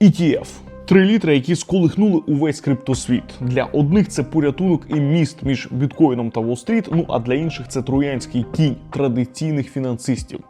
ETF. Три літри, які сколихнули увесь криптосвіт. Для одних це порятунок і міст між біткоїном та Уолл-стріт, ну а для інших це троянський кінь традиційних фінансистів.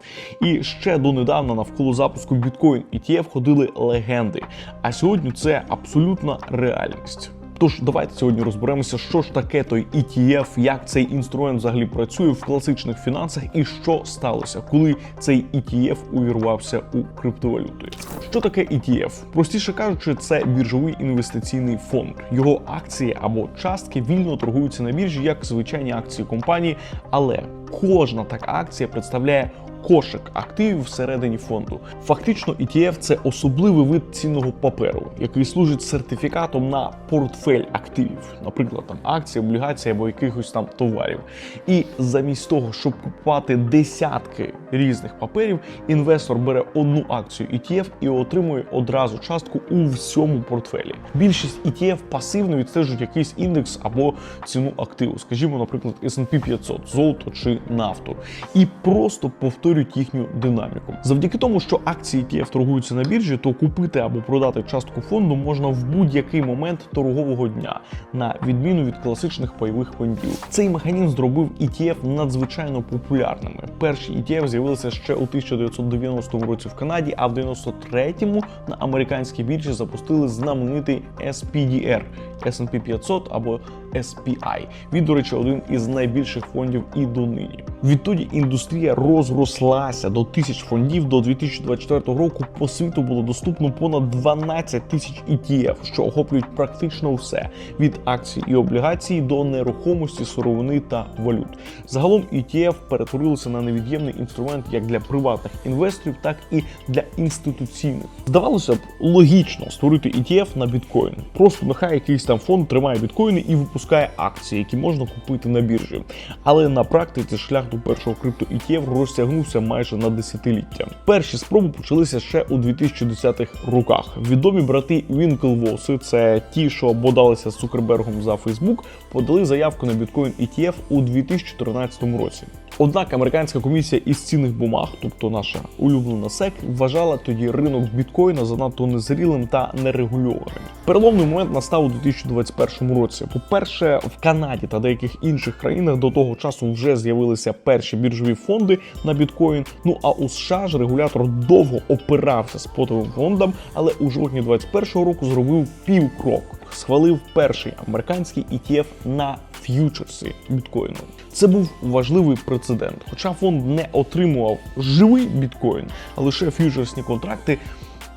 І ще донедавна навколо запуску біткоін ETF ходили легенди. А сьогодні це абсолютна реальність. Тож давайте сьогодні розберемося, що ж таке той ETF, як цей інструмент взагалі працює в класичних фінансах, і що сталося, коли цей ETF увірвався у криптовалюти. Що таке ETF? Простіше кажучи, це біржовий інвестиційний фонд. Його акції або частки вільно торгуються на біржі як звичайні акції компанії, але кожна така акція представляє кошик активів всередині фонду. Фактично, ETF – це особливий вид цінного паперу, який служить сертифікатом на портфель активів, наприклад, там акції, облігації або якихось там товарів. І замість того, щоб купувати десятки різних паперів, інвестор бере одну акцію ETF і отримує одразу частку у всьому портфелі. Більшість ETF пасивно відстежують якийсь індекс або ціну активу, скажімо, наприклад, S&P 500, золото чи нафту, і просто повторюють їхню динаміку. Завдяки тому, що акції ETF торгуються на біржі, то купити або продати частку фонду можна в будь-який момент торгового дня, на відміну від класичних пайових фондів. Цей механізм зробив ETF надзвичайно популярними. Перші ETF з'явилися ще у 1990 році в Канаді, а в 93-му на американській біржі запустили знаменитий SPDR – S&P 500 або SPI. Він, до речі, один із найбільших фондів і донині. Відтоді індустрія розрослася до тисяч фондів. До 2024 року по світу було доступно понад 12 тисяч ETF, що охоплюють практично все від акцій і облігацій до нерухомості, сировини та валют. Загалом ETF перетворилися на невід'ємний інструмент як для приватних інвесторів, так і для інституційних. Здавалося б, логічно створити ETF на біткоін. Просто нехай якийсь там фонд тримає біткоїни і випускає акції, які можна купити на біржі. Але на практиці шлях до першого крипто ETF розтягнувся майже на десятиліття. Перші спроби почалися ще у 2010-х роках. Відомі брати Вінклвоси, це ті, що бодалися з Цукербергом за Фейсбук, подали заявку на біткоін ETF у 2014 році. Однак американська комісія із цінних бумаг, тобто наша улюблена SEC, вважала тоді ринок біткоїна занадто незрілим та нерегульованим. Переломний момент настав у 2021 році. По-перше, в Канаді та деяких інших країнах до того часу вже з'явилися перші біржові фонди на біткоін. Ну а у США ж регулятор довго опирався спотовим фондам, але у жовтні 2021 року зробив півкрок. Схвалив перший американський ETF на ф'ючерси біткоїну. Це був важливий прецедент. Хоча фонд не отримував живий біткоін, а лише ф'ючерсні контракти.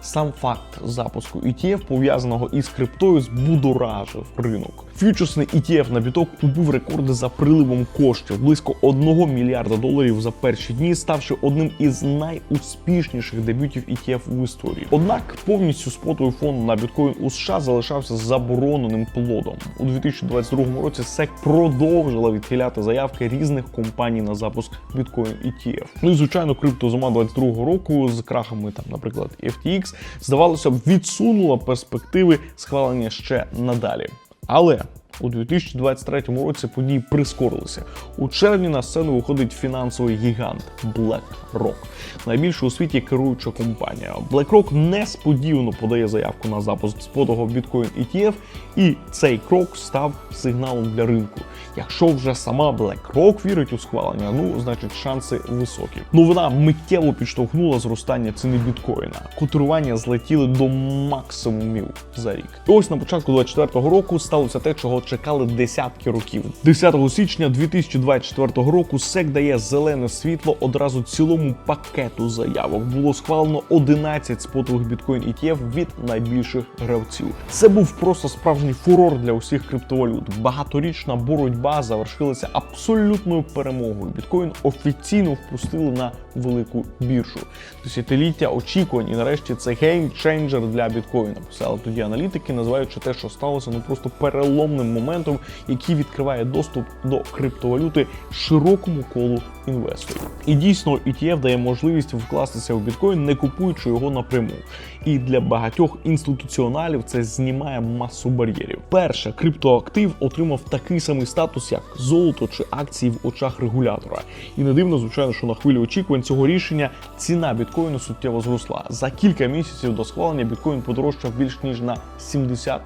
Сам факт запуску ETF, пов'язаного із криптою, збудоражив ринок. Фьючерсний ETF на біток побив рекорди за приливом коштів близько 1 мільярда доларів за перші дні, ставши одним із найуспішніших дебютів ETF в історії. Однак повністю спотовий фонд на біткоін у США залишався забороненим плодом. У 2022 році SEC продовжила відхиляти заявки різних компаній на запуск біткоін ETF. Ну і звичайно, криптозима 22 року з крахами, там, наприклад, FTX, здавалося б, відсунула перспективи схвалення ще надалі. Але у 2023 році події прискорилися. У червні на сцену виходить фінансовий гігант BlackRock, найбільша у світі керуюча компанія. BlackRock несподівано подає заявку на запуск спотого біткоін ETF, і цей крок став сигналом для ринку. Якщо вже сама BlackRock вірить у схвалення, ну значить шанси високі. Новина миттєво підштовхнула зростання ціни біткоїна. Котирування злетіли до максимумів за рік. І ось на початку 2024 року сталося те, чого чекали десятки років. 10 січня 2024 року SEC дає зелене світло одразу цілому пакету заявок. Було схвалено 11 спотових біткоін ETF від найбільших гравців. Це був просто справжній фурор для усіх криптовалют. Багаторічна боротьба завершилася абсолютною перемогою. Біткоін офіційно впустили на велику біржу. Десятиліття очікувань, і нарешті це геймченджер для біткоїна. Писали тоді аналітики, називаючи те, що сталося, ну просто переломним моментом, який відкриває доступ до криптовалюти широкому колу інвесторів. І дійсно, ETF дає можливість вкластися в біткоін, не купуючи його напряму. І для багатьох інституціоналів це знімає масу бар'єрів. Перше, криптоактив отримав такий самий статус, як золото чи акції в очах регулятора. І не дивно, звичайно, що на хвилі очікувань цього рішення ціна біткоїну суттєво зросла. За кілька місяців до схвалення біткоін подорожчав більш ніж на 70%.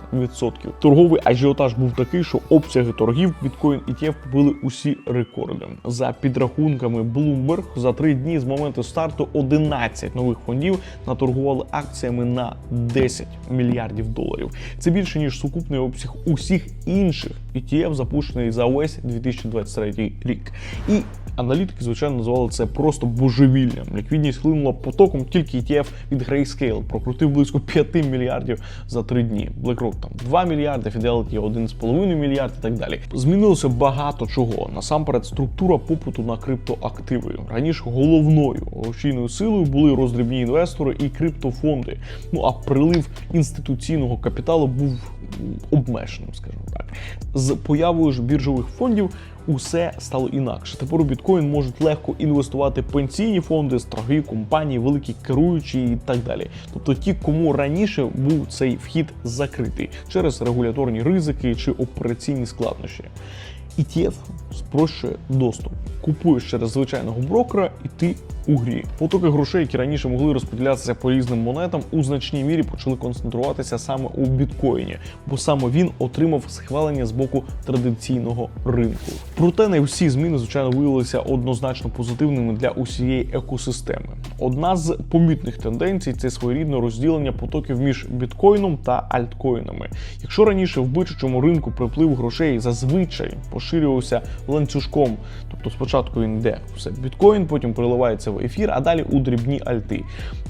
Торговий ажіотаж був такий, що обсяги торгів біткоін ETF побили усі рекорди. За підрахунками Bloomberg, за три дні з моменту старту 11 нових фондів наторгували акціями на 10 мільярдів доларів. Це більше ніж сукупний обсяг усіх інших ETF, запущений за увесь 2023 рік. І Аналітики, звичайно, називали це просто божевіллям. Ліквідність хлинула потоком, тільки ETF від Grayscale прокрутив близько 5 мільярдів за 3 дні. BlackRock там 2 мільярди, Fidelity 1,5 мільярд і так далі. Змінилося багато чого. Насамперед, структура попиту на криптоактиви. Раніше головною рушійною силою були роздрібні інвестори і криптофонди. Ну а прилив інституційного капіталу був обмеженим, скажімо так. З появою ж біржових фондів усе стало інакше. Тепер у біткоін можуть легко інвестувати пенсійні фонди, страхові компанії, великі керуючі і так далі. Тобто ті, кому раніше був цей вхід закритий через регуляторні ризики чи операційні складнощі. ETF спрощує доступ. Купуєш через звичайного брокера, і ти у грі. Потоки грошей, які раніше могли розподілятися по різним монетам, у значній мірі почали концентруватися саме у біткоїні, бо саме він отримав схвалення з боку традиційного ринку. Проте не всі зміни, звичайно, виявилися однозначно позитивними для усієї екосистеми. Одна з помітних тенденцій це своєрідне розділення потоків між біткоїном та альткоїнами. Якщо раніше в бичачому ринку приплив грошей зазвичай поширювався ланцюжком, тобто спочатку він йде все біткоін, потім переливається в ефір, а далі у дрібні альти.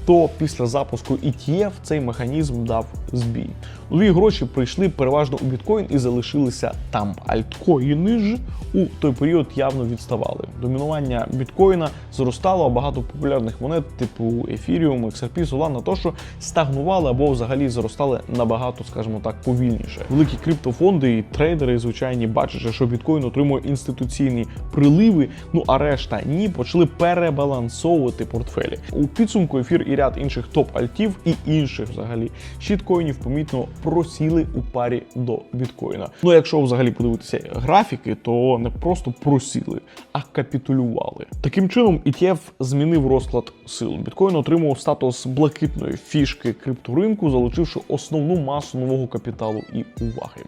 То після запуску ETF цей механізм дав збій. Нові гроші прийшли переважно у біткоін і залишилися там. Альткоїни ж у той період явно відставали. Домінування біткоїна зростало, а багато популярних монет, типу Ефіріум, XRP, Solana, тощо стагнували або взагалі зростали набагато, скажімо так, повільніше. Великі криптофонди і трейдери, звичайні, бачачи, що біткоін отримує інституційні приливи, ну а решта ні, почали перебалансовувати портфелі. У підсумку ефір і ряд інших топ-альтів і інших взагалі щиткоїнів помітно просіли у парі до біткоїна. Ну, якщо взагалі подивитися графіки, то не просто просіли, а капітулювали. Таким чином, ETF змінив розклад сил. Біткоін отримав статус блакитної фішки крипторинку, залучивши основну масу нового капіталу і уваги.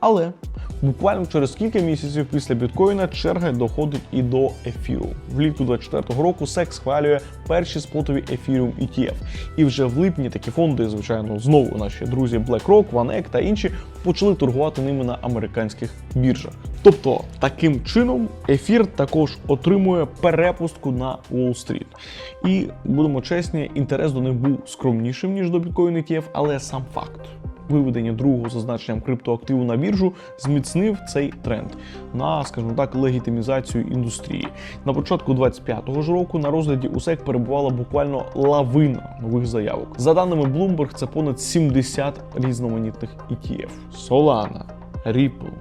Але буквально через кілька місяців після біткоїна черга доходить і до ефіру. Влітку 24-го року SEC схвалює перші спотові ефіріум ETF. І вже в липні такі фонди, звичайно, знову наші друзі BlackRock, OneEck та інші почали торгувати ними на американських біржах. Тобто, таким чином ефір також отримує перепустку на Уолл-стріт. І будемо чесні, інтерес до них був скромнішим ніж до біткоін ETF, але сам факт виведення другого зазначенням криптоактиву на біржу зміцнив цей тренд на, скажімо так, легітимізацію індустрії. На початку 25-го ж року на розгляді УСЕК перебувала буквально лавина нових заявок. За даними Bloomberg, це понад 70 різноманітних ETF. Solana, Ripple,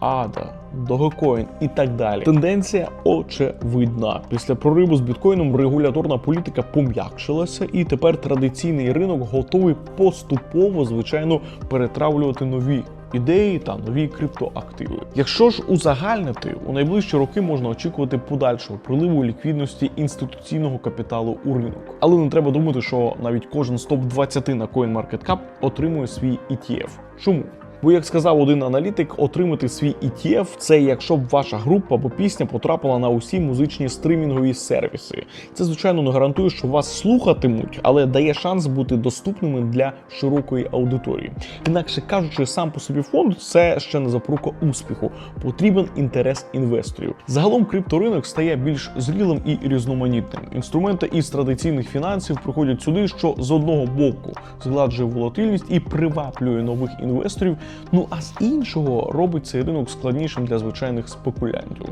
ADA, Dogecoin і так далі. Тенденція очевидна. Після прориву з біткоїном регуляторна політика пом'якшилася, і тепер традиційний ринок готовий поступово, звичайно, перетравлювати нові. Ідеї та нові криптоактиви. Якщо ж узагальнити, у найближчі роки можна очікувати подальшого приливу ліквідності інституційного капіталу у ринок. Але не треба думати, що навіть кожен з топ 20 на CoinMarketCap отримує свій ETF. Чому? Бо, як сказав один аналітик, отримати свій ETF – це якщо б ваша група або пісня потрапила на усі музичні стримінгові сервіси. Це звичайно не гарантує, що вас слухатимуть, але дає шанс бути доступними для широкої аудиторії. Інакше кажучи, сам по собі фонд це ще не запорука успіху. Потрібен інтерес інвесторів. Загалом крипторинок стає більш зрілим і різноманітним. Інструменти із традиційних фінансів приходять сюди, що з одного боку згладжує волатильність і приваблює нових інвесторів Ну а з іншого робить цей ринок складнішим для звичайних спекулянтів.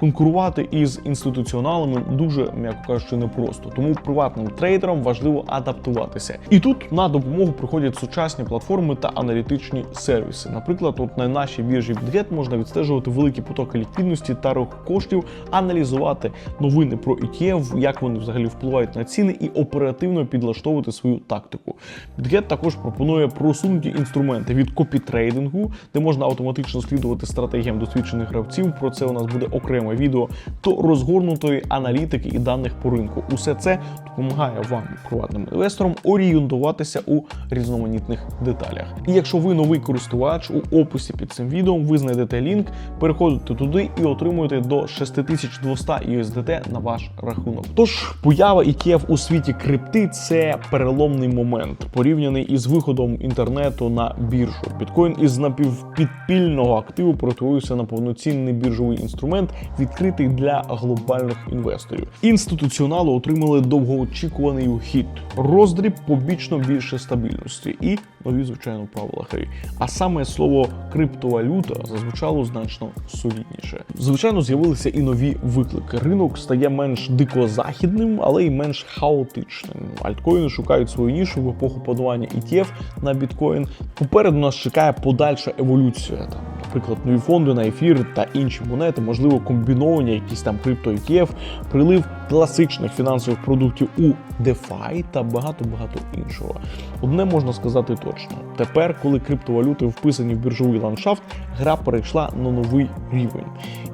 Конкурувати із інституціоналами дуже, м'яко кажучи, непросто. Тому приватним трейдерам важливо адаптуватися. І тут на допомогу приходять сучасні платформи та аналітичні сервіси. Наприклад, от на нашій біржі BitGet можна відстежувати великі потоки ліквідності та рух коштів, аналізувати новини про ETF, як вони взагалі впливають на ціни, і оперативно підлаштовувати свою тактику. BitGet також пропонує просунуті інструменти від копітрейдингу, де можна автоматично слідувати стратегіям досвідчених гравців. Про це у нас буде окреме відео, до розгорнутої аналітики і даних по ринку. Усе це допомагає вам, приватним інвесторам, орієнтуватися у різноманітних деталях. І якщо ви новий користувач, у описі під цим відео ви знайдете лінк, переходите туди і отримуєте до 6200 USDT на ваш рахунок. Тож поява ETF у світі крипти це переломний момент, порівняний із виходом інтернету на біржу. Біткоін із напівпідпільного активу перетворився на повноцінний біржовий інструмент, відкритий для глобальних інвесторів. Інституціонали отримали довгоочікуваний ухід, роздріб побічно більше стабільності і нові, звичайно, правила гри. А саме слово криптовалюта зазвучало значно солідніше. Звичайно, з'явилися і нові виклики. Ринок стає менш дикозахідним, але й менш хаотичним. Альткоїни шукають свою нішу в епоху подавання ETF на біткоін. Попереду нас чекає подальша еволюція. Там, наприклад, нові фонди на ефір та інші монети, можливо, комбіновані якісь там крипто ETF, прилив класичних фінансових продуктів у DeFi та багато-багато іншого. Одне можна сказати точно: тепер, коли криптовалюти вписані в біржовий ландшафт, гра перейшла на новий рівень.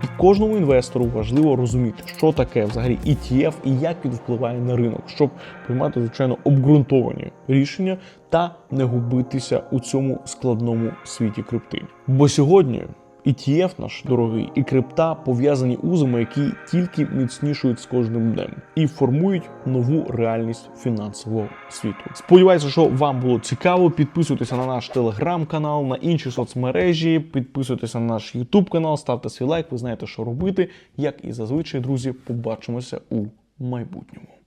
І кожному інвестору важливо розуміти, що таке взагалі ETF і як він впливає на ринок, щоб приймати звичайно обґрунтовані рішення та не губитися у цьому складному світі крипти. Бо сьогодні. ETF наш дорогий і крипта пов'язані узами, які тільки міцнішують з кожним днем і формують нову реальність фінансового світу. Сподіваюся, що вам було цікаво. Підписуйтеся на наш телеграм-канал, на інші соцмережі, підписуйтеся на наш Ютуб канал, ставте свій лайк. Ви знаєте, що робити. Як і зазвичай, друзі, побачимося у майбутньому.